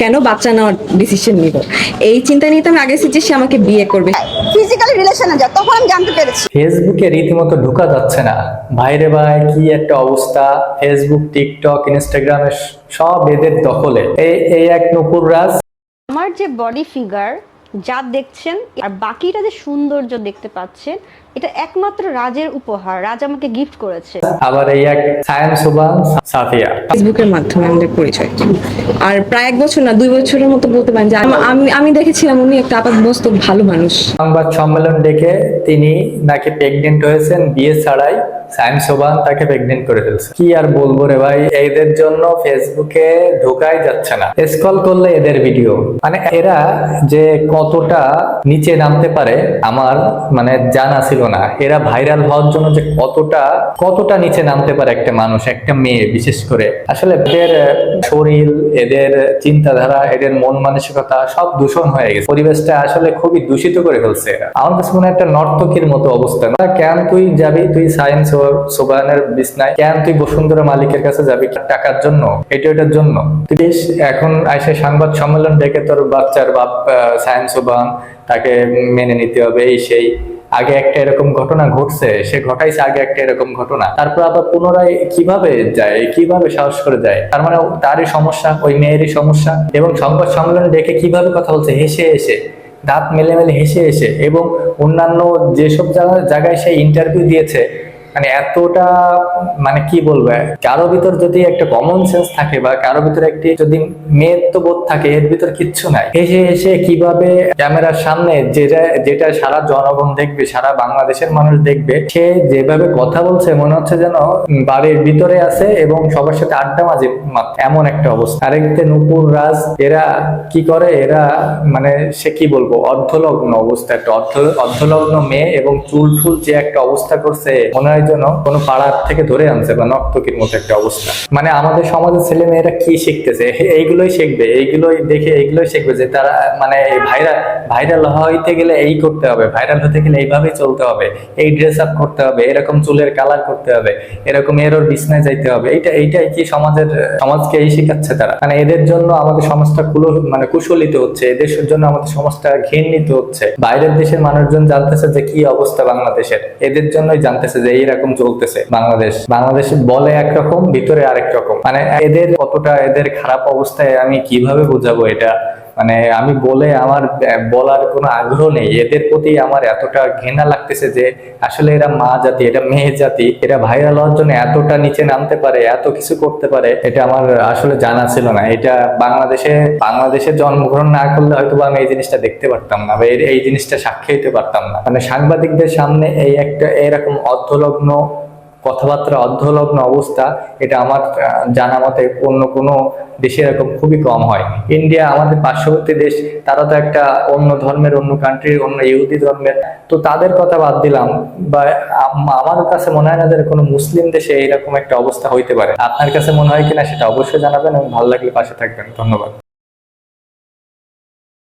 কেন বাচ্চা নেওয়ার ডিসিশন নিব? এই চিন্তা নিয়ে তো আমি আগে যে সে আমাকে বিয়ে করবে। ফিজিক্যালি রিলেশনে যা তখন আমি জানতে পেরেছি। ফেসবুকে রীতিমতো ঢোকা যাচ্ছে না। ভাইরে ভাই কি একটা অবস্থা। ফেসবুক টিকটক ইনস্টাগ্রামে সব এদের দখলে। এই এই এক নকুর রাজ। আমার যে বডি ফিগার যা দেখছেন আর বাকিটা যে সৌন্দর্য দেখতে পাচ্ছেন এটা একমাত্র রাজের উপহার। রাজ আমাকে গিফট করেছে। আবার এই এক সায়ান সুবান সাফিয়া। ফেসবুকের মাধ্যমে আমাদের পরিচয়। আর প্রায় এক বছর না দুই বছরের মতো বলতে পারেন যে আমি আমি দেখেছিলাম উনি একটা আপাতবস্তক ভালো মানুষ। সংবাদ সম্মেলন ডেকে তিনি নাকি প্রেগনেন্ট হয়েছেন বিয়ে ছাড়াই তাকে প্রেগনেন্ট করে ফেলছে। কি আর বলব রে ভাই, এদের জন্য ফেসবুকে ঢোকাই যাচ্ছে না। স্ক্রল করলে এদের ভিডিও মানে এরা যে কতটা নিচে নামতে পারে, আমার মানে জানা ছিল না। এরা ভাইরাল হওয়ার জন্য যে কতটা কতটা নিচে নামতে পারে একটা মানুষ, একটা মেয়ে বিশেষ করে। আসলে এদের শরীর, এদের চিন্তাধারা, এদের মন মানসিকতা সব দূষণ হয়ে গেছে। পরিবেশটা আসলে খুবই দূষিত করে ফেলছে আমার কাছে মনে একটা নর্তকীর মতো অবস্থা। কেন তুই যাবি? তুই সায়েন্স সোবানের বিছনায় কেন তুই বসুন্ধরা মালিকের কাছে যাবি? টাকার জন্য? এটা এটার জন্য। তুই এখন আইসে সংবাদ সম্মেলন ডেকে তোর বাচ্চার বাপ সায়েন্স সোবান তাকে মেনে নিতে হবে, এই সেই। আগে একটা এরকম ঘটনা ঘটছে, সে ঘটাইছে আগে একটা এরকম ঘটনা। তারপর আবার পুনরায় কীভাবে যায়, কীভাবে সাহস করে যায়? তার মানে তারই সমস্যা, ওই মেয়েরই সমস্যা। এবং সংবাদ সম্মেলনে ডেকে কীভাবে কথা বলছে? হেসে হেসে, দাঁত মেলে মেলে হেসে হেসে। এবং অন্যান্য যেসব জায়গা- জায়গায় সে ইন্টারভিউ দিয়েছে মানে এতটা মানে কি বলব, কারও ভিতর যদি একটা কমন সেন্স থাকে বা কারও ভিতরে একটি যদি মেয়েত্ববোধ থাকে, এর ভিতর কিচ্ছু নাই। এসে এসে কীভাবে ক্যামেরার সামনে যেটা যেটা সারা জনগণ দেখবে, সারা বাংলাদেশের মানুষ দেখবে, সে যেভাবে কথা বলছে, মনে হচ্ছে যেন বাড়ির ভিতরে আছে এবং সবার সাথে আড্ডা মাঝে। এমন একটা অবস্থা। আরেকতে নুপুর রাজ, এরা কি করে? এরা মানে সে কি বলব, অর্ধলগ্ন অবস্থা। একটা অর্ধ, অর্ধলগ্ন মেয়ে এবং চুল টুল যে একটা অবস্থা করছে, মনে হয় যেন কোনো পাড়ার থেকে ধরে আনছে বা নর্তকীর মতো একটা অবস্থা। মানে আমাদের সমাজের ছেলে মেয়েরা কি শিখতেছে? এইগুলোই শিখবে, এইগুলোই দেখে এইগুলোই শিখবে যে তারা মানে ভাইরাল ভাইরাল হইতে গেলে এই করতে হবে, ভাইরাল হতে গেলে এইভাবেই চলতে হবে, এই ড্রেস আপ করতে হবে, এরকম চুলের কালার করতে হবে, এরকম এরোর বিছনায় যাইতে হবে। এইটা, এইটাই কি সমাজের, সমাজকে এই শিখাচ্ছে তারা। মানে এদের জন্য আমাদের সমাজটা কুলো মানে কুশলিত হচ্ছে, এদের জন্য আমাদের সমাজটা ঘৃণিত হচ্ছে। বাইরের দেশের মানুষজন জানতেছে যে কি অবস্থা বাংলাদেশের, এদের জন্যই জানতেছে যে এইরকম চলতেছে। বাংলাদেশ। বাংলাদেশ বলে একরকম, ভিতরে আরেক রকম। মানে এদের কতটা এদের খারাপ অবস্থায় আমি কীভাবে বোঝাবো এটা? মানে আমি বলে আমার বলার কোনো আগ্রহ নেই। এদের প্রতি আমার এতটা ঘৃণা লাগতেছে যে আসলে এরা মা জাতি, এটা মেয়ে জাতি, এরা ভাইরাল হওয়ার জন্য এতটা নিচে নামতে পারে, এত কিছু করতে পারে, এটা আমার আসলে জানা ছিল না। এটা বাংলাদেশে বাংলাদেশে জন্মগ্রহণ না করলে হয়তো আমি এই জিনিসটা দেখতে পারতাম না বা এই জিনিসটা সাক্ষী হতে পারতাম না। মানে সাংবাদিকদের সামনে এই একটা এরকম অর্ধলগ্ন কথাবার্তা, অর্ধলগ্ন অবস্থা, এটা আমার জানা মতে অন্য কোনো দেশে এরকম খুবই কম হয়। ইন্ডিয়া আমাদের পার্শ্ববর্তী দেশ, তারা তো একটা অন্য ধর্মের, অন্য কান্ট্রির অন্য ইহুদি ধর্মের। তো তাদের কথা বাদ দিলাম, বা আম- আমার কাছে মনে হয় না যে কোনো মুসলিম দেশে এরকম একটা অবস্থা হইতে পারে। আপনার কাছে মনে হয় কিনা সেটা অবশ্যই জানাবেন এবং ভালো লাগলে পাশে থাকবেন। ধন্যবাদ।